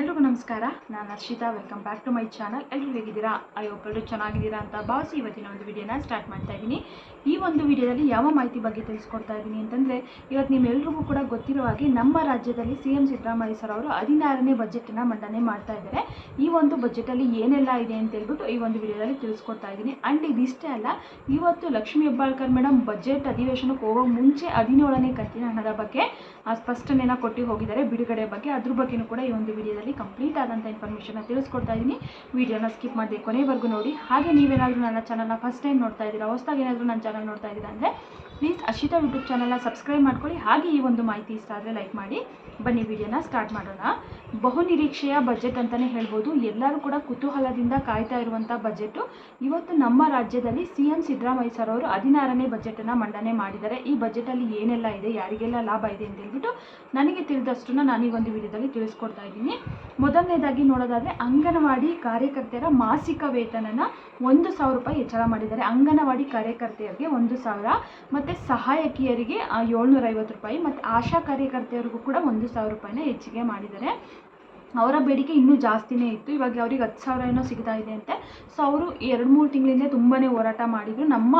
ಎಲ್ರಿಗೂ ನಮಸ್ಕಾರ. ನಾನು Harshita welcome back to my channel ಎಲ್ಲರೂ ಹೇಗಿದ್ದೀರಾ? ಅಯ್ಯೋ ಎಲ್ಲರೂ ಚೆನ್ನಾಗಿದ್ದೀರಾ ಅಂತ ಭಾವಿಸಿ ಇವತ್ತಿನ ಒಂದು ವಿಡಿಯೋನ ಸ್ಟಾರ್ಟ್ ಮಾಡ್ತಾ ಇದ್ದೀನಿ. ಈ ಒಂದು ವಿಡಿಯೋದಲ್ಲಿ ಯಾವ ಮಾಹಿತಿ ಬಗ್ಗೆ ತಿಳಿಸ್ಕೊಡ್ತಾ ಇದ್ದೀನಿ ಅಂತಂದರೆ, ಇವತ್ತು ನಿಮ್ಮೆಲ್ರಿಗೂ ಕೂಡ ಗೊತ್ತಿರೋ ಹಾಗೆ ನಮ್ಮ ರಾಜ್ಯದಲ್ಲಿ ಸಿ ಎಂ ಸಿದ್ದರಾಮಯ್ಯ ಸರ್ ಅವರು ಹದಿನಾರನೇ ಬಜೆಟನ್ನು ಮಂಡನೆ ಮಾಡ್ತಾ ಇದ್ದಾರೆ. ಈ ಒಂದು ಬಜೆಟಲ್ಲಿ ಏನೆಲ್ಲ ಇದೆ ಅಂತ ಹೇಳ್ಬಿಟ್ಟು ಈ ಒಂದು ವಿಡಿಯೋದಲ್ಲಿ ತಿಳಿಸ್ಕೊಡ್ತಾ ಇದ್ದೀನಿ. ಆ್ಯಂಡ್ ಇದಿಷ್ಟೇ ಅಲ್ಲ, ಇವತ್ತು ಲಕ್ಷ್ಮೀ ಹೆಬ್ಬಾಳ್ಕರ್ ಮೇಡಮ್ ಬಜೆಟ್ ಅಧಿವೇಶನಕ್ಕೆ ಹೋಗೋ ಮುಂಚೆ ಹದಿನೇಳನೇ ಕಂತಿನ ಹಣದ ಬಗ್ಗೆ ಆ ಸ್ಪಷ್ಟನೆನ ಕೊಟ್ಟು ಹೋಗಿದ್ದಾರೆ ಬಿಡುಗಡೆ ಬಗ್ಗೆ. ಅದ್ರ ಬಗ್ಗೆಯೂ ಕೂಡ ಈ ಒಂದು ವಿಡಿಯೋದಲ್ಲಿ ಕಂಪ್ಲೀಟ್ ಆದಂಥ ಇನ್ಫಾರ್ಮೇಷನ್ನ ತಿಳಿಸ್ಕೊಡ್ತಾ ಇದ್ದೀನಿ. ವಿಡಿಯೋನ ಸ್ಕಿಪ್ ಮಾಡದೆ ಕೊನೆವರೆಗೂ ನೋಡಿ. ಹಾಗೆ ನೀವೇನಾದರೂ ನನ್ನ ಚಾನಲ್ನ ಫಸ್ಟ್ ಟೈಮ್ ನೋಡ್ತಾ ಇದ್ದೀರಾ, ಹೊಸ್ದಾಗಿ ಏನಾದರೂ ನನ್ನ ಚಾನಲ್ ನೋಡ್ತಾ ಇದ್ದೀರಾ ಅಂದರೆ ಪ್ಲೀಸ್ ಅಶಿತಾ ಯೂಟ್ಯೂಬ್ ಚಾನಲ್ನ ಸಬ್ಸ್ಕ್ರೈಬ್ ಮಾಡ್ಕೊಳ್ಳಿ. ಹಾಗೆ ಈ ಒಂದು ಮಾಹಿತಿ ಇಷ್ಟ ಆದರೆ ಲೈಕ್ ಮಾಡಿ. ಬನ್ನಿ ವಿಡಿಯೋನ ಸ್ಟಾರ್ಟ್ ಮಾಡೋಣ. ಬಹು ನಿರೀಕ್ಷೆಯ ಬಜೆಟ್ ಅಂತಲೇ ಹೇಳ್ಬೋದು. ಎಲ್ಲರೂ ಕೂಡ ಕುತೂಹಲದಿಂದ ಕಾಯ್ತಾ ಇರುವಂಥ ಬಜೆಟ್ ಇವತ್ತು ನಮ್ಮ ರಾಜ್ಯದಲ್ಲಿ ಸಿ ಎಂ ಸಿದ್ದರಾಮಯ್ಯ ಸರ್ ಅವರು ಹದಿನಾರನೇ ಬಜೆಟನ್ನು ಮಂಡನೆ ಮಾಡಿದ್ದಾರೆ. ಈ ಬಜೆಟಲ್ಲಿ ಏನೆಲ್ಲ ಇದೆ, ಯಾರಿಗೆಲ್ಲ ಲಾಭ ಇದೆ ಅಂತ ಹೇಳ್ಬಿಟ್ಟು ನನಗೆ ತಿಳಿದಷ್ಟನ್ನ ನಾನು ಈ ಒಂದು ವಿಡಿಯೋದಲ್ಲಿ ತಿಳಿಸ್ಕೊಡ್ತಾ ಇದ್ದೀನಿ. ಮೊದಲನೇದಾಗಿ ನೋಡೋದಾದರೆ ಅಂಗನವಾಡಿ ಕಾರ್ಯಕರ್ತೆಯರ ಮಾಸಿಕ ವೇತನನ ಒಂದು ಸಾವಿರ ರೂಪಾಯಿ ಹೆಚ್ಚಳ ಮಾಡಿದ್ದಾರೆ. ಅಂಗನವಾಡಿ ಕಾರ್ಯಕರ್ತೆಯರಿಗೆ ಒಂದು ಸಾವಿರ. ಮತ್ತು ಸಹಾಯಕಿಯರಿಗೆ ಏಳ್ನೂರ ಐವತ್ತು ರೂಪಾಯಿ ಮತ್ತು ಆಶಾ ಕಾರ್ಯಕರ್ತೆಯರಿಗೂ ಕೂಡ ಒಂದು ಸಾವಿರ ರೂಪಾಯಿನ ಹೆಚ್ಚಿಗೆ ಮಾಡಿದ್ದಾರೆ. ಅವರ ಬೇಡಿಕೆ ಇನ್ನೂ ಜಾಸ್ತಿನೇ ಇತ್ತು. ಇವಾಗ ಅವ್ರಿಗೆ ಹತ್ತು ಸಾವಿರ ಏನೋ ಸಿಗ್ತಾ ಇದೆ ಅಂತೆ. ಸೊ ಅವರು ಎರಡು ಮೂರು ತಿಂಗಳಿಂದ ತುಂಬಾ ಹೋರಾಟ ಮಾಡಿದರು. ನಮ್ಮ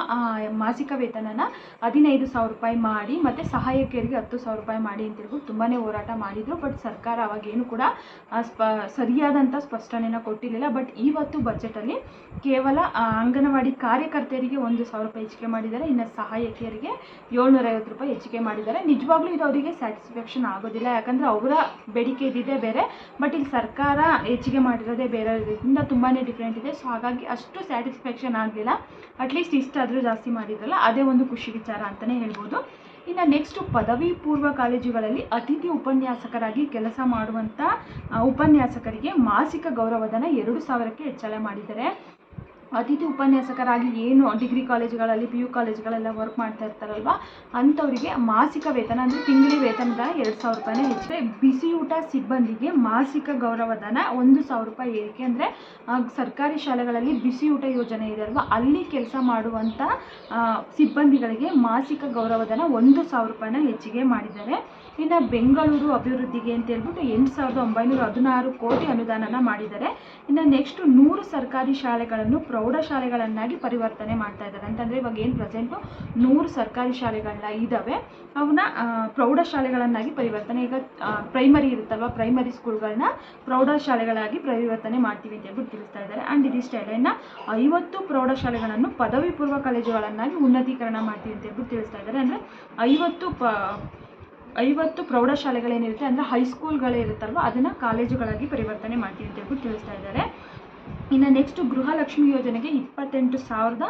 ಮಾಸಿಕ ವೇತನನ ಹದಿನೈದು ಸಾವಿರ ರೂಪಾಯಿ ಮಾಡಿ, ಮತ್ತು ಸಹಾಯಕಿಯರಿಗೆ ಹತ್ತು ಸಾವಿರ ರೂಪಾಯಿ ಮಾಡಿ ಅಂತ ಹೇಳ್ಬಿಟ್ಟು ತುಂಬಾ ಹೋರಾಟ ಮಾಡಿದರು. ಬಟ್ ಸರ್ಕಾರ ಅವಾಗೇನು ಕೂಡ ಸ್ಪ ಸರಿಯಾದಂಥ ಸ್ಪಷ್ಟನೆನ ಕೊಟ್ಟಿರಲಿಲ್ಲ. ಬಟ್ ಇವತ್ತು ಬಜೆಟಲ್ಲಿ ಕೇವಲ ಅಂಗನವಾಡಿ ಕಾರ್ಯಕರ್ತೆಯರಿಗೆ ಒಂದು ಸಾವಿರ ರೂಪಾಯಿ ಹೆಚ್ಚಿಗೆ ಮಾಡಿದ್ದಾರೆ. ಇನ್ನು ಸಹಾಯಕಿಯರಿಗೆ ಏಳ್ನೂರ ಐವತ್ತು ರೂಪಾಯಿ ಹೆಚ್ಚಿಗೆ ಮಾಡಿದ್ದಾರೆ. ನಿಜವಾಗ್ಲೂ ಇದು ಅವರಿಗೆ ಸ್ಯಾಟಿಸ್ಫ್ಯಾಕ್ಷನ್ ಆಗೋದಿಲ್ಲ. ಯಾಕಂದರೆ ಅವರ ಬೇಡಿಕೆ ಇದ್ದಿದ್ದೇ ಬೇರೆ. ಬಟ್ ಇಲ್ಲಿ ಸರ್ಕಾರ ಹೆಚ್ಚಿಗೆ ಮಾಡಿರೋದೇ ಬೇರೆ ಇದರಿಂದ ತುಂಬಾ ಡಿಫ್ರೆಂಟ್ ಇದೆ. ಸೊ ಹಾಗಾಗಿ ಅಷ್ಟು ಸ್ಯಾಟಿಸ್ಫ್ಯಾಕ್ಷನ್ ಆಗಲಿಲ್ಲ. ಅಟ್ಲೀಸ್ಟ್ ಇಷ್ಟಾದರೂ ಜಾಸ್ತಿ ಮಾಡಿದ್ರಲ್ಲ, ಅದೇ ಒಂದು ಖುಷಿ ವಿಚಾರ ಅಂತಲೇ ಹೇಳ್ಬೋದು. ಇನ್ನು ನೆಕ್ಸ್ಟು ಪದವಿ ಪೂರ್ವ ಕಾಲೇಜುಗಳಲ್ಲಿ ಅತಿಥಿ ಉಪನ್ಯಾಸಕರಾಗಿ ಕೆಲಸ ಮಾಡುವಂಥ ಉಪನ್ಯಾಸಕರಿಗೆ ಮಾಸಿಕ ಗೌರವಧನ ಎರಡು ಸಾವಿರಕ್ಕೆ ಹೆಚ್ಚಳ ಮಾಡಿದ್ದಾರೆ. ಅತಿಥಿ ಉಪನ್ಯಾಸಕರಾಗಿ ಏನು ಡಿಗ್ರಿ ಕಾಲೇಜುಗಳಲ್ಲಿ, ಪಿ ಯು ಕಾಲೇಜುಗಳೆಲ್ಲ ವರ್ಕ್ ಮಾಡ್ತಾ ಇರ್ತಾರಲ್ವ? ಅಂಥವರಿಗೆ ಮಾಸಿಕ ವೇತನ ಅಂದರೆ ತಿಂಗಳಿ ವೇತನದ ಎರಡು ಸಾವಿರ ರೂಪಾಯಿನೇ ಹೆಚ್ಚಿದೆ ಬಿಸಿಯೂಟ ಸಿಬ್ಬಂದಿಗೆ ಮಾಸಿಕ ಗೌರವಧನ ಒಂದು ಸಾವಿರ ರೂಪಾಯಿ ಏರಿಕೆ ಅಂದರೆ ಸರ್ಕಾರಿ ಶಾಲೆಗಳಲ್ಲಿ ಬಿಸಿಯೂಟ ಯೋಜನೆ ಇದೆ ಅಲ್ವಾ? ಅಲ್ಲಿ ಕೆಲಸ ಮಾಡುವಂಥ ಸಿಬ್ಬಂದಿಗಳಿಗೆ ಮಾಸಿಕ ಗೌರವಧನ ಒಂದು ಸಾವಿರ ರೂಪಾಯಿನ ಹೆಚ್ಚಿಗೆ ಮಾಡಿದ್ದಾರೆ. ಇನ್ನು ಬೆಂಗಳೂರು ಅಭಿವೃದ್ಧಿಗೆ ಅಂತ ಹೇಳ್ಬಿಟ್ಟು ಎಂಟು ಸಾವಿರದ ಒಂಬೈನೂರ ಹದಿನಾರು ಕೋಟಿ ಅನುದಾನನ ಮಾಡಿದ್ದಾರೆ. ಇನ್ನು ನೆಕ್ಸ್ಟ್ ನೂರು ಸರ್ಕಾರಿ ಶಾಲೆಗಳನ್ನು ಪ್ರೌಢಶಾಲೆಗಳನ್ನಾಗಿ ಪರಿವರ್ತನೆ ಮಾಡ್ತಾ ಇದ್ದಾರೆ. ಅಂತಂದರೆ ಇವಾಗ ಏನು ಪ್ರೆಸೆಂಟು ನೂರು ಸರ್ಕಾರಿ ಶಾಲೆಗಳನ್ನ ಇದ್ದಾವೆ ಅವನ್ನ ಪ್ರೌಢಶಾಲೆಗಳನ್ನಾಗಿ ಪರಿವರ್ತನೆ, ಈಗ ಪ್ರೈಮರಿ ಇರುತ್ತಲ್ವ? ಪ್ರೈಮರಿ ಸ್ಕೂಲ್ಗಳನ್ನ ಪ್ರೌಢಶಾಲೆಗಳಾಗಿ ಪರಿವರ್ತನೆ ಮಾಡ್ತೀವಿ ಅಂತ ಹೇಳ್ಬಿಟ್ಟು ತಿಳಿಸ್ತಾ ಇದ್ದಾರೆ. ಆ್ಯಂಡ್ ಇದಿಷ್ಟೇ ಅಲ್ಲ, ಇನ್ನು ಐವತ್ತು ಪ್ರೌಢಶಾಲೆಗಳನ್ನು ಪದವಿ ಪೂರ್ವ ಕಾಲೇಜುಗಳನ್ನಾಗಿ ಉನ್ನತೀಕರಣ ಮಾಡ್ತೀವಿ ಅಂತ ಹೇಳ್ಬಿಟ್ಟು ತಿಳಿಸ್ತಾ ಇದ್ದಾರೆ. ಅಂದರೆ ಐವತ್ತು ಪ, ಐವತ್ತು ಪ್ರೌಢಶಾಲೆಗಳೇನಿರುತ್ತೆ ಅಂದರೆ ಹೈಸ್ಕೂಲ್ಗಳೇ ಇರುತ್ತಲ್ವ? ಅದನ್ನು ಕಾಲೇಜುಗಳಾಗಿ ಪರಿವರ್ತನೆ ಮಾಡ್ತೀವಿ ಅಂತ ಹೇಳ್ಬಿಟ್ಟು ತಿಳಿಸ್ತಾ ಇದ್ದಾರೆ. ಇನ್ನು ನೆಕ್ಸ್ಟ್ ಗೃಹಲಕ್ಷ್ಮಿ ಯೋಜನೆಗೆ ಇಪ್ಪತ್ತೆಂಟು ಸಾವಿರದ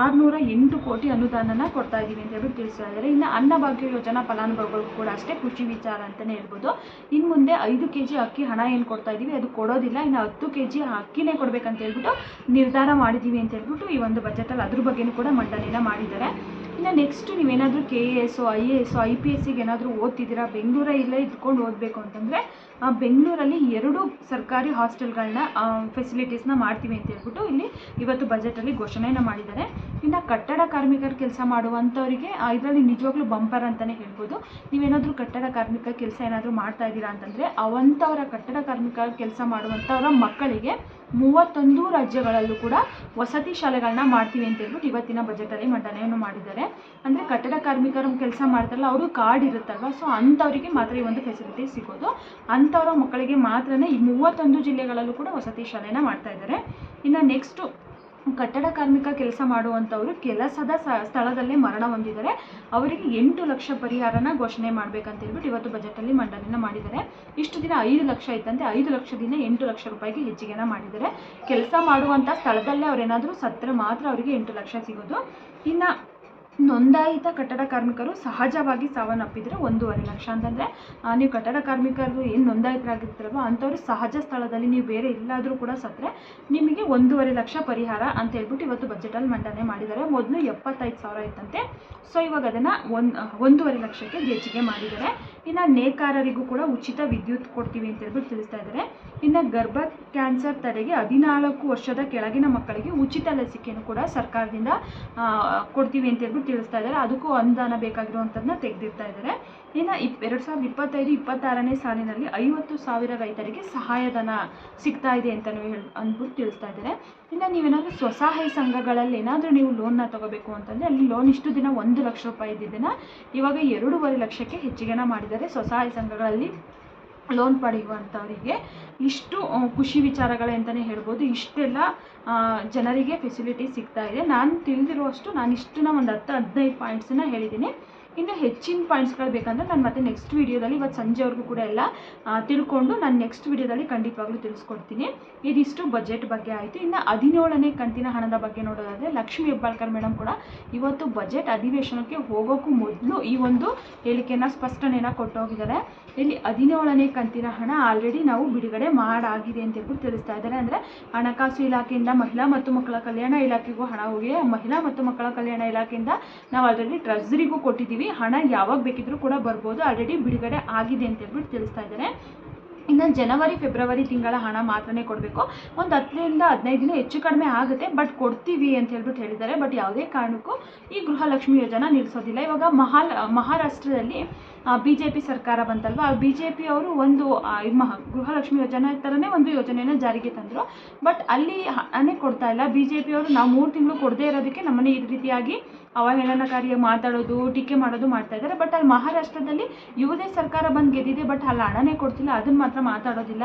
ಆರುನೂರ ಎಂಟು ಕೋಟಿ ಅನುದಾನನ ಕೊಡ್ತಾ ಇದ್ದೀವಿ ಅಂತ ಹೇಳ್ಬಿಟ್ಟು ತಿಳಿಸ್ತಾ ಇದ್ದಾರೆ. ಇನ್ನು ಅನ್ನಭಾಗ್ಯ ಯೋಜನಾ ಫಲಾನುಭವಿಗಳು ಕೂಡ ಅಷ್ಟೇ ಖುಷಿ ವಿಚಾರ ಅಂತಲೇ ಹೇಳ್ಬೋದು. ಇನ್ನು ಮುಂದೆ ಐದು ಕೆ ಜಿ ಅಕ್ಕಿ ಹಣ ಏನು ಕೊಡ್ತಾ ಇದ್ದೀವಿ? ಅದು ಕೊಡೋದಿಲ್ಲ. ಇನ್ನು ಹತ್ತು ಕೆ ಜಿ ಅಕ್ಕಿನೇ ಕೊಡಬೇಕಂತ ಹೇಳ್ಬಿಟ್ಟು ನಿರ್ಧಾರ ಮಾಡಿದ್ದೀವಿ ಅಂತ ಹೇಳ್ಬಿಟ್ಟು ಈ ಒಂದು ಬಜೆಟಲ್ಲಿ ಅದ್ರ ಬಗ್ಗೆನೂ ಕೂಡ ಮಂಡನೆನ ಮಾಡಿದ್ದಾರೆ. ಇನ್ನು ನೆಕ್ಸ್ಟ್ ನೀವೇನಾದರೂ K A S I A S I P ಎಸ್ಸಿಗೆ ಏನಾದರೂ ಓದ್ತಿದ್ದೀರಾ? ಬೆಂಗಳೂರೇ ಇಲ್ಲೇ ಇದ್ಕೊಂಡು ಓದಬೇಕು ಅಂತಂದರೆ ಬೆಂಗಳೂರಲ್ಲಿ ಎರಡು ಸರ್ಕಾರಿ ಹಾಸ್ಟೆಲ್ಗಳನ್ನ ಫೆಸಿಲಿಟೀಸ್ನ ಮಾಡ್ತೀವಿ ಅಂತ ಹೇಳ್ಬಿಟ್ಟು ಇಲ್ಲಿ ಇವತ್ತು ಬಜೆಟಲ್ಲಿ ಘೋಷಣೆನ ಮಾಡಿದ್ದಾರೆ. ಇನ್ನು ಕಟ್ಟಡ ಕಾರ್ಮಿಕರು ಕೆಲಸ ಮಾಡುವಂಥವರಿಗೆ ಇದರಲ್ಲಿ ನಿಜವಾಗ್ಲೂ ಬಂಪರ್ ಅಂತಲೇ ಹೇಳ್ಬೋದು. ನೀವೇನಾದರೂ ಕಟ್ಟಡ ಕಾರ್ಮಿಕ ಕೆಲಸ ಏನಾದರೂ ಮಾಡ್ತಾ ಇದ್ದೀರಾ ಅಂತಂದರೆ, ಅವಂಥವರ ಕಟ್ಟಡ ಕಾರ್ಮಿಕ ಕೆಲಸ ಮಾಡುವಂಥವರ ಮಕ್ಕಳಿಗೆ ಮೂವತ್ತೊಂದು ರಾಜ್ಯಗಳಲ್ಲೂ ಕೂಡ ವಸತಿ ಶಾಲೆಗಳನ್ನ ಮಾಡ್ತೀವಿ ಅಂತ ಹೇಳ್ಬಿಟ್ಟು ಇವತ್ತಿನ ಬಜೆಟಲ್ಲಿ ಮಂಡನೆಯನ್ನು ಮಾಡಿದ್ದಾರೆ. ಅಂದರೆ ಕಟ್ಟಡ ಕಾರ್ಮಿಕರು ಕೆಲಸ ಮಾಡ್ತಾರಲ್ಲ ಅವರು ಕಾರ್ಡ್ ಇರುತ್ತಲ್ವ? ಸೊ ಅಂಥವರಿಗೆ ಮಾತ್ರ ಈ ಒಂದು ಫೆಸಿಲಿಟಿ ಸಿಗೋದು. ಅಂಥವರ ಮಕ್ಕಳಿಗೆ ಮಾತ್ರನೇ ಈ ಮೂವತ್ತೊಂದು ಜಿಲ್ಲೆಗಳಲ್ಲೂ ಕೂಡ ವಸತಿ ಶಾಲೆನ ಮಾಡ್ತಾ ಇದ್ದಾರೆ. ಇನ್ನು ನೆಕ್ಸ್ಟು ಕಟ್ಟಡ ಕಾರ್ಮಿಕ ಕೆಲಸ ಮಾಡುವಂಥವರು ಕೆಲಸದ ಸ್ಥಳದಲ್ಲೇ ಮರಣ ಹೊಂದಿದ್ದಾರೆ. ಅವರಿಗೆ ಎಂಟು ಲಕ್ಷ ಪರಿಹಾರನ ಘೋಷಣೆ ಮಾಡ್ಬೇಕಂತ ಹೇಳ್ಬಿಟ್ಟು ಇವತ್ತು ಬಜೆಟಲ್ಲಿ ಮಂಡನೆನ ಮಾಡಿದ್ದಾರೆ. ಇಷ್ಟು ದಿನ ಐದು ಲಕ್ಷ ಇತ್ತಂತೆ, ಐದು ಲಕ್ಷದಿಂದ ಎಂಟು ಲಕ್ಷ ರೂಪಾಯಿಗೆ ಹೆಚ್ಚಿಗೆನ ಮಾಡಿದ್ದಾರೆ. ಕೆಲಸ ಮಾಡುವಂಥ ಸ್ಥಳದಲ್ಲೇ ಅವರೇನಾದರೂ ಸತ್ತರೆ ಮಾತ್ರ ಅವರಿಗೆ ಎಂಟು ಲಕ್ಷ ಸಿಗೋದು. ಇನ್ನು ನೋಂದಾಯಿತ ಕಟ್ಟಡ ಕಾರ್ಮಿಕರು ಸಹಜವಾಗಿ ಸಾವನ್ನಪ್ಪಿದರೆ ಒಂದೂವರೆ ಲಕ್ಷ ಅಂತಂದರೆ ನೀವು ಕಟ್ಟಡ ಕಾರ್ಮಿಕರು ಏನು ನೋಂದಾಯಿತರಾಗಿರ್ತಾರಲ್ವ, ಅಂಥವ್ರು ಸಹಜ ಸ್ಥಳದಲ್ಲಿ ನೀವು ಬೇರೆ ಎಲ್ಲಾದರೂ ಕೂಡ ಸತ್ತರೆ ನಿಮಗೆ ಒಂದೂವರೆ ಲಕ್ಷ ಪರಿಹಾರ ಅಂತ ಹೇಳ್ಬಿಟ್ಟು ಇವತ್ತು ಬಜೆಟಲ್ಲಿ ಮಂಡನೆ ಮಾಡಿದ್ದಾರೆ. ಮೊದಲು ಎಪ್ಪತ್ತೈದು ಸಾವಿರ ಇತ್ತಂತೆ. ಸೊ ಇವಾಗ ಅದನ್ನು ಒಂದು, ಒಂದೂವರೆ ಲಕ್ಷಕ್ಕೆ ಹೆಚ್ಚಿಗೆ ಮಾಡಿದ್ದಾರೆ. ಇನ್ನು ನೇಕಾರರಿಗೂ ಕೂಡ ಉಚಿತ ವಿದ್ಯುತ್ ಕೊಡ್ತೀವಿ ಅಂತ ಹೇಳ್ಬಿಟ್ಟು ತಿಳಿಸ್ತಾ ಇದ್ದಾರೆ. ಇನ್ನು ಗರ್ಭ ಕ್ಯಾನ್ಸರ್ ತಡೆಗೆ ಹದಿನಾಲ್ಕು ವರ್ಷದ ಕೆಳಗಿನ ಮಕ್ಕಳಿಗೆ ಉಚಿತ ಲಸಿಕೆಯನ್ನು ಕೂಡ ಸರ್ಕಾರದಿಂದ ಕೊಡ್ತೀವಿ ಅಂತ ಹೇಳ್ಬಿಟ್ಟು ತಿಳಿಸ್ತಾ ಇದ್ದಾರೆ. ಅದಕ್ಕೂ ಅನುದಾನ ಬೇಕಾಗಿರುವಂಥದ್ದನ್ನ ತೆಗೆದಿರ್ತಾ ಇದ್ದಾರೆ. ಇನ್ನು ಇಪ್, ಎರಡು ಸಾವಿರದ ಇಪ್ಪತ್ತೈದು, ಇಪ್ಪತ್ತಾರನೇ ಸಾಲಿನಲ್ಲಿ ಐವತ್ತು ಸಾವಿರ ರೈತರಿಗೆ ಸಹಾಯಧನ ಸಿಗ್ತಾ ಇದೆ ಅಂತಲೂ ಹೇಳಿ, ಅಂದ್ಬಿಟ್ಟು ತಿಳಿಸ್ತಾ ಇದ್ದಾರೆ. ಇನ್ನು ನೀವೇನಾದರೂ ಸ್ವಸಹಾಯ ಸಂಘಗಳಲ್ಲಿ ಏನಾದರೂ ನೀವು ಲೋನ್ನ ತಗೋಬೇಕು ಅಂತಂದರೆ ಅಲ್ಲಿ ಲೋನ್ ಇಷ್ಟು ದಿನ ಒಂದು ಲಕ್ಷ ರೂಪಾಯಿ ಇದ್ದಿದ್ದನ್ನು ಇವಾಗ ಎರಡೂವರೆ ಲಕ್ಷಕ್ಕೆ ಹೆಚ್ಚಿಗೆನ ಮಾಡಿದ್ದಾರೆ ಸ್ವಸಹಾಯ ಸಂಘಗಳಲ್ಲಿ. ಲೋನ್ ಪಡೆಯುವಂಥವರಿಗೆ ಇಷ್ಟು ಖುಷಿ ವಿಚಾರಗಳೇ ಅಂತಲೇ ಹೇಳ್ಬೋದು. ಇಷ್ಟೆಲ್ಲ ಜನರಿಗೆ ಫೆಸಿಲಿಟಿ ಸಿಗ್ತಾ ಇದೆ. ನಾನು ತಿಳಿದಿರುವಷ್ಟು ನಾನು ಇಷ್ಟನ್ನ ಒಂದು ಹತ್ತು, ಹದಿನೈದು ಪಾಯಿಂಟ್ಸನ್ನು ಹೇಳಿದ್ದೀನಿ ಇನ್ನು ಹೆಚ್ಚಿನ ಪಾಯಿಂಟ್ಸ್ಗಳು ಬೇಕಂದರೆ ನಾನು ಮತ್ತೆ ನೆಕ್ಸ್ಟ್ ವೀಡಿಯೋದಲ್ಲಿ ಇವತ್ತು ಸಂಜೆವರೆಗೂ ಕೂಡ ಎಲ್ಲ ತಿಳ್ಕೊಂಡು ನಾನು ನೆಕ್ಸ್ಟ್ ವೀಡಿಯೋದಲ್ಲಿ ಖಂಡಿತವಾಗ್ಲೂ ತಿಳಿಸ್ಕೊಡ್ತೀನಿ. ಇದಿಷ್ಟು ಬಜೆಟ್ ಬಗ್ಗೆ ಆಯಿತು. ಇನ್ನು ಹದಿನೇಳನೇ ಕಂತಿನ ಹಣದ ಬಗ್ಗೆ ನೋಡೋದಾದರೆ ಲಕ್ಷ್ಮೀ ಹೆಬ್ಬಾಳ್ಕರ್ ಮೇಡಮ್ ಕೂಡ ಇವತ್ತು ಬಜೆಟ್ ಅಧಿವೇಶನಕ್ಕೆ ಹೋಗೋಕ್ಕೂ ಮೊದಲು ಈ ಒಂದು ಹೇಳಿಕೆಯನ್ನು ಸ್ಪಷ್ಟನೆಯನ್ನು ಕೊಟ್ಟೋಗಿದ್ದಾರೆ. ಇಲ್ಲಿ ಹದಿನೇಳನೇ ಕಂತಿನ ಹಣ ಆಲ್ರೆಡಿ ನಾವು ಬಿಡುಗಡೆ ಮಾಡಾಗಿದೆ ಅಂತ ಹೇಳ್ಬಿಟ್ಟು ತಿಳಿಸ್ತಾ ಇದ್ದಾರೆ. ಅಂದರೆ ಹಣಕಾಸು ಇಲಾಖೆಯಿಂದ ಮಹಿಳಾ ಮತ್ತು ಮಕ್ಕಳ ಕಲ್ಯಾಣ ಇಲಾಖೆಗೂ ಹಣ ಹೋಗಿ ಮಹಿಳಾ ಮತ್ತು ಮಕ್ಕಳ ಕಲ್ಯಾಣ ಇಲಾಖೆಯಿಂದ ನಾವು ಆಲ್ರೆಡಿ ಟ್ರೆಸರಿಗೂ ಕೊಟ್ಟಿದ್ದೀವಿ. ಹಣ ಯಾವಾಗ ಬೇಕಿದ್ರೂ ಕೂಡ ಬರ್ಬೋದು. ಆಲ್ರೆಡಿ ಬಿಡುಗಡೆ ಆಗಿದೆ ಅಂತ ಹೇಳ್ಬಿಟ್ಟು ತಿಳಿಸ್ತಾ ಇದ್ದಾರೆ. ಇನ್ನು ಜನವರಿ, ಫೆಬ್ರವರಿ ತಿಂಗಳ ಹಣ ಮಾತ್ರನೇ ಕೊಡಬೇಕು. ಒಂದು ಹತ್ತರಿಂದ ಹದಿನೈದು ದಿನ ಹೆಚ್ಚು ಕಡಿಮೆ ಆಗುತ್ತೆ, ಬಟ್ ಕೊಡ್ತೀವಿ ಅಂತ ಹೇಳ್ಬಿಟ್ಟು ಹೇಳಿದ್ದಾರೆ. ಬಟ್ ಯಾವುದೇ ಕಾರಣಕ್ಕೂ ಈ ಗೃಹಲಕ್ಷ್ಮಿ ಯೋಜನಾ ನಿಲ್ಲಿಸೋದಿಲ್ಲ ಇವಾಗ ಮಹಾಲ್, ಮಹಾರಾಷ್ಟ್ರದಲ್ಲಿ ಬಿ ಜೆ ಪಿ ಸರ್ಕಾರ ಬಂತಲ್ವ? ಆ ಬಿ ಜೆ ಪಿ ಅವರು ಒಂದು ಮಹ, ಗೃಹಲಕ್ಷ್ಮಿ ಯೋಜನೆ ಥರನೇ ಒಂದು ಯೋಜನೆಯನ್ನು ಜಾರಿಗೆ ತಂದರು. ಬಟ್ ಅಲ್ಲಿ ಹಣನೇ ಕೊಡ್ತಾ ಇಲ್ಲ. ಬಿ ಜೆ ಪಿಯವರು ನಾವು ಮೂರು ತಿಂಗಳು ಕೊಡದೇ ಇರೋದಕ್ಕೆ ನಮ್ಮನ್ನೇ ಈ ರೀತಿಯಾಗಿ ಅವಹೇಳನಕಾರಿಯಾಗಿ ಮಾತಾಡೋದು, ಟೀಕೆ ಮಾಡೋದು ಮಾಡ್ತಾ ಇದ್ದಾರೆ. ಬಟ್ ಅಲ್ಲಿ ಮಹಾರಾಷ್ಟ್ರದಲ್ಲಿ ಇವರೇ ಸರ್ಕಾರ ಬಂದು ಗೆದ್ದಿದೆ. ಬಟ್ ಅಲ್ಲಿ ಹಣನೇ ಕೊಡ್ತಿಲ್ಲ. ಅದನ್ನು ಮಾತ್ರ ಮಾತಾಡೋದಿಲ್ಲ.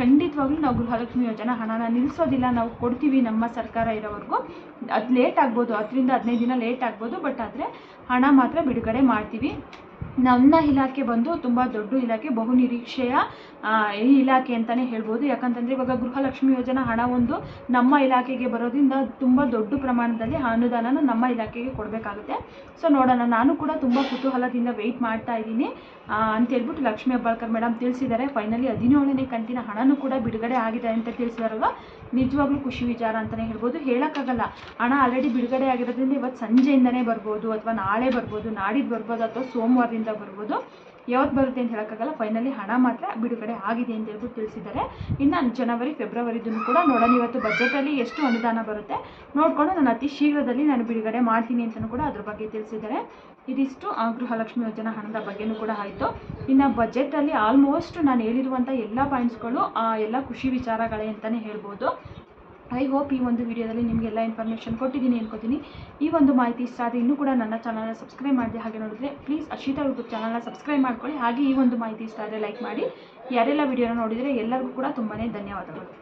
ಖಂಡಿತವಾಗ್ಲೂ ನಾವು ಗೃಹಲಕ್ಷ್ಮಿ ಯೋಜನಾ ಹಣನ ನಿಲ್ಲಿಸೋದಿಲ್ಲ ನಾವು ಕೊಡ್ತೀವಿ ನಮ್ಮ ಸರ್ಕಾರ ಇರೋವರೆಗೂ. ಅದು ಲೇಟ್ ಆಗ್ಬೋದು. ಹತ್ತರಿಂದ ಹದಿನೈದು ದಿನ ಲೇಟ್ ಆಗ್ಬೋದು. ಬಟ್ ಆದರೆ ಹಣ ಮಾತ್ರ ಬಿಡುಗಡೆ ಮಾಡ್ತೀವಿ. ನನ್ನ ಇಲಾಖೆ ಬಂದು ತುಂಬ ದೊಡ್ಡ ಇಲಾಖೆ ಬಹು ನಿರೀಕ್ಷೆಯ ಈ ಇಲಾಖೆ ಅಂತಲೇ ಹೇಳ್ಬೋದು. ಯಾಕಂತಂದರೆ ಇವಾಗ ಗೃಹಲಕ್ಷ್ಮಿ ಯೋಜನಾ ಹಣ ಒಂದು ನಮ್ಮ ಇಲಾಖೆಗೆ ಬರೋದ್ರಿಂದ ತುಂಬ ದೊಡ್ಡ ಪ್ರಮಾಣದಲ್ಲಿ ಅನುದಾನನ ನಮ್ಮ ಇಲಾಖೆಗೆ ಕೊಡಬೇಕಾಗುತ್ತೆ. ಸೊ ನೋಡೋಣ. ನಾನು ಕೂಡ ತುಂಬ ಕುತೂಹಲದಿಂದ ವೆಯ್ಟ್ ಮಾಡ್ತಾ ಇದ್ದೀನಿ. ಆ, ಅಂತ ಹೇಳ್ಬಿಟ್ಟು ಲಕ್ಷ್ಮೀ ಹೆಬ್ಬಾಳ್ಕರ್ ಮೇಡಮ್ ತಿಳಿಸಿದ್ದಾರೆ. ಫೈನಲಿ ಹದಿನೇಳನೇ ಕಂತಿನ ಹಣನೂ ಕೂಡ ಬಿಡುಗಡೆ ಆಗಿದೆ ಅಂತ ತಿಳಿಸಿದಾರಲ್ವ? ನಿಜವಾಗ್ಲೂ ಖುಷಿ ವಿಚಾರ ಅಂತಲೇ ಹೇಳ್ಬೋದು. ಹೇಳೋಕ್ಕಾಗಲ್ಲ. ಹಣ ಆಲ್ರೆಡಿ ಬಿಡುಗಡೆ ಆಗಿರೋದ್ರಿಂದ ಇವತ್ತು ಸಂಜೆಯಿಂದನೇ ಬರ್ಬೋದು ಅಥವಾ ನಾಳೆ ಬರ್ಬೋದು ನಾಡಿದ್ದು ಬರ್ಬೋದು ಅಥವಾ ಸೋಮವಾರದಿಂದ ಬರ್ಬೋದು. ಯಾವತ್ತು ಬರುತ್ತೆ ಅಂತ ಹೇಳೋಕ್ಕಾಗಲ್ಲ. ಫೈನಲಿ ಹಣ ಮಾತ್ರ ಬಿಡುಗಡೆ ಆಗಿದೆ ಅಂತ ಹೇಳ್ಬಿಟ್ಟು ತಿಳಿಸಿದ್ದಾರೆ. ಇನ್ನು ಜನವರಿ ಫೆಬ್ರವರಿದನ್ನು ಕೂಡ ನೋಡೋಣ. ಇವತ್ತು ಬಜೆಟಲ್ಲಿ ಎಷ್ಟು ಅನುದಾನ ಬರುತ್ತೆ ನೋಡಿಕೊಂಡು ನಾನು ಅತಿ ಶೀಘ್ರದಲ್ಲಿ ನಾನು ಬಿಡುಗಡೆ ಮಾಡ್ತೀನಿ ಅಂತಲೂ ಕೂಡ ಅದ್ರ ಬಗ್ಗೆ ತಿಳಿಸಿದ್ದಾರೆ. ಇದಿಷ್ಟು ಆ, ಗೃಹಲಕ್ಷ್ಮಿ ಯೋಜನಾ ಹಣದ ಬಗ್ಗೆನೂ ಕೂಡ ಆಯಿತು. ಇನ್ನು ಬಜೆಟಲ್ಲಿ ಆಲ್ಮೋಸ್ಟ್ ನಾನು ಹೇಳಿರುವಂಥ ಎಲ್ಲ ಪಾಯಿಂಟ್ಸ್ಗಳು ಎಲ್ಲ ಖುಷಿ ವಿಚಾರಗಳೇ ಅಂತಲೇ ಹೇಳ್ಬೋದು. ಐ ಹೋಪ್ ಈ ಒಂದು ವಿಡಿಯೋದಲ್ಲಿ ನಿಮಗೆಲ್ಲ ಇನ್ಫಾರ್ಮೇಷನ್ ಕೊಟ್ಟಿದ್ದೀನಿ ಅನ್ಕೋತೀನಿ. ಈ ಒಂದು ಮಾಹಿತಿ ಇಷ್ಟ ಆದರೆ ಇನ್ನೂ ಕೂಡ ನನ್ನ ಚಾನಲ್ನ ಸಬ್ಸ್ಕ್ರೈಬ್ ಮಾಡಿದೆ ಹಾಗೆ ನೋಡಿದ್ರೆ ಪ್ಲೀಸ್ ಅಶಿತಾ ಯೂಟ್ಯೂಬ್ ಚಾನಲ್ನ ಸಬ್ಸ್ಕ್ರೈಬ್ ಮಾಡ್ಕೊಳ್ಳಿ. ಹಾಗೆ ಈ ಒಂದು ಮಾಹಿತಿ ಇಷ್ಟ ಆದರೆ ಲೈಕ್ ಮಾಡಿ. ಯಾರೆಲ್ಲ ವಿಡಿಯೋನ ನೋಡಿದರೆ ಎಲ್ಲರಿಗೂ ಕೂಡ ತುಂಬಾ ಧನ್ಯವಾದಗಳು.